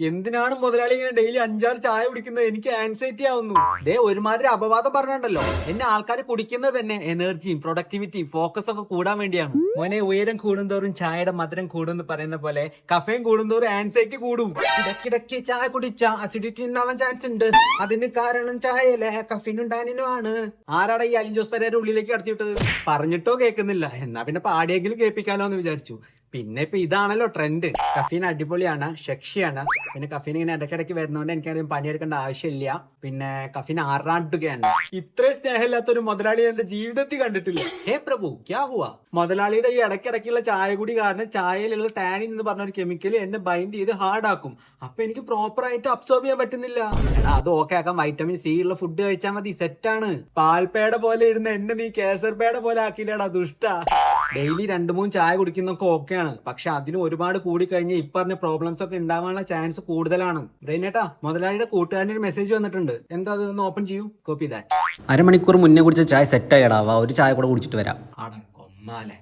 എന്തിനാണ് മുതലാളി ഇങ്ങനെ ഡെയിലി അഞ്ചാറ് ചായ കുടിക്കുന്നത്? എനിക്ക് ആൻസൈറ്റി ആവുന്നു. ദേ ഒരുമാതിരി അപവാദം പറഞ്ഞുണ്ടല്ലോ എന്നെ ആൾക്കാർ കുടിക്കുന്നത് തന്നെ എനർജിയും പ്രൊഡക്ടിവിറ്റിയും ഫോക്കസ് ഒക്കെ കൂടാൻ വേണ്ടിയാണ്. മോനെ ഉയരം കൂടുന്തോറും ചായയുടെ മധുരം കൂടും പറയുന്ന പോലെ കഫയും കൂടുന്തോറും ആൻസൈറ്റി കൂടും. ഇടയ്ക്കിടയ്ക്ക് ചായ കുടിച്ച അസിഡിറ്റി ഉണ്ടാവാൻ ചാൻസ് ഉണ്ട്. അതിന് കാരണം ചായയല്ലേ? കഫീൻ ഉണ്ടാകാനും ആണ്. ആരാടാ ഈ അലിഞ്ചോസ് ജോസ് പെരേര ഉള്ളിലേക്ക് കടത്തിവിട്ടത്? പറഞ്ഞിട്ടോ കേൾക്കുന്നില്ല. എന്നാ പിന്നെ പാടിയെങ്കിലും കേൾപ്പിക്കാലോ എന്ന് വിചാരിച്ചു. പിന്നെ ഇപ്പൊ ഇതാണല്ലോ ട്രെൻഡ് കഫീൻ അടിപൊളിയാണ് ശക്ഷിയാണ്. പിന്നെ കഫീൻ ഇങ്ങനെ ഇടയ്ക്കിടയ്ക്ക് വരുന്നതുകൊണ്ട് എനിക്ക് അധികം പണിയെടുക്കേണ്ട ആവശ്യമില്ല. പിന്നെ കഫീൻ ആറാട്ടുകയാണ്. ഇത്രയും സ്നേഹമില്ലാത്ത ഒരു മുതലാളി എന്റെ ജീവിതത്തിൽ കണ്ടിട്ടില്ല. ഹേ പ്രഭു ക്യാ ഹുവാ? മുതലാളിയുടെ ഈ ഇടയ്ക്കിടയ്ക്കുള്ള ചായ കൂടി കാരണം ചായയിലുള്ള ടാനിൻ എന്ന് പറഞ്ഞ ഒരു കെമിക്കൽ എന്നെ ബൈൻഡ് ചെയ്ത് ഹാർഡ് ആക്കും. അപ്പൊ എനിക്ക് പ്രോപ്പർ ആയിട്ട് അബ്സോർബ് ചെയ്യാൻ പറ്റുന്നില്ല. അത് ഓക്കെ ആക്കാം. വൈറ്റമിൻ സി ഉള്ള ഫുഡ് കഴിച്ചാൽ മതി. സെറ്റാണ് പാൽപേട പോലെ ഇരുന്ന് എന്നെ നീ കേസർപേട പോലെ ആക്കിയില്ലടാ ദുഷ്ട. ഡെയിലി രണ്ടു മൂന്ന് ചായ കുടിക്കുന്നൊക്കെ ഓക്കെയാണ് പക്ഷെ അതിന് ഒരുപാട് കൂടി കഴിഞ്ഞ് ഇപ്പറഞ്ഞ പറഞ്ഞ പ്രോബ്ലംസ് ഒക്കെ ഉണ്ടാവാനുള്ള ചാൻസ് കൂടുതലാണ്. ബ്രെയിനേട്ടാ മുതലാളിയുടെ കൂട്ടുകാരന്റെ ഒരു മെസ്സേജ് വന്നിട്ടുണ്ട്. എന്താ അതൊന്ന് ഒന്ന് ഓപ്പൺ ചെയ്യൂ. കോപ്പി ദാറ്റ് അരമണിക്കൂർ മുന്നേ കുടിച്ച ചായ സെറ്റ് ആയിടാവാ ഒരു ചായ കൂടെ കുടിച്ചിട്ട് വരാം. ആടാ കൊമ്മാലെ.